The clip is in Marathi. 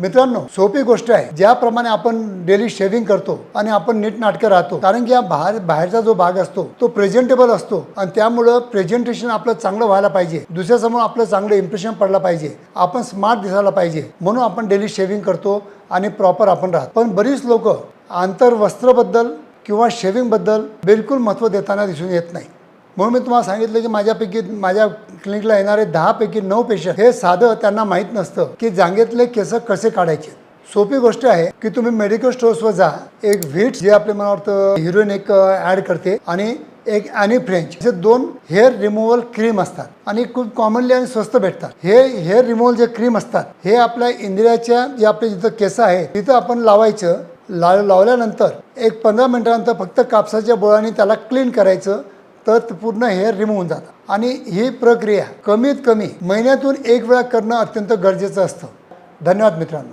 मित्रांनो सोपी गोष्ट आहे. ज्याप्रमाणे आपण डेली शेविंग करतो आणि आपण नीटनाटकं राहतो कारण की या बाहेर बाहेरचा जो भाग असतो तो प्रेझेंटेबल असतो आणि त्यामुळं प्रेझेंटेशन आपलं चांगलं व्हायला पाहिजे. दुसऱ्यासमोर आपलं चांगलं इम्प्रेशन पडलं पाहिजे. आपण स्मार्ट दिसायला पाहिजे. म्हणून आपण डेली शेव्हिंग करतो आणि प्रॉपर आपण राहतो. पण बरीच लोक आंतरवस्त्रबद्दल किंवा शेविंगबद्दल बिलकुल महत्त्व देताना दिसून येत नाही. म्हणून मी तुम्हाला सांगितलं की माझ्यापैकी माझ्या क्लिनिकला येणारे दहापैकी नऊ पेशंट हे साधं त्यांना माहीत नसतं की जांगेतले केस कसे काढायचे. सोपी गोष्ट आहे की तुम्ही मेडिकल स्टोर्सवर जा. एक व्हीट जे आपले मला वाटतं हिरोईन एक ॲड करते आणि एक ॲनी फ्रेंच असे दोन हेअर रिमूव्हल क्रीम असतात आणि खूप कॉमनली आणि स्वस्त भेटतात. हे हेअर रिमूव्हल जे क्रीम असतात हे आपल्या इंदिराच्या जे आपले जिथं केस आहे तिथं आपण लावायचं. ला लावल्यानंतर एक पंधरा मिनिटानंतर फक्त कापसाच्या बोळाने त्याला क्लीन करायचं. तर पूर्ण हेअर रिमूव्ह होऊन जातं. आणि ही प्रक्रिया कमीत कमी महिन्यातून एक वेळा करणं अत्यंत गरजेचं असतं. धन्यवाद मित्रांनो.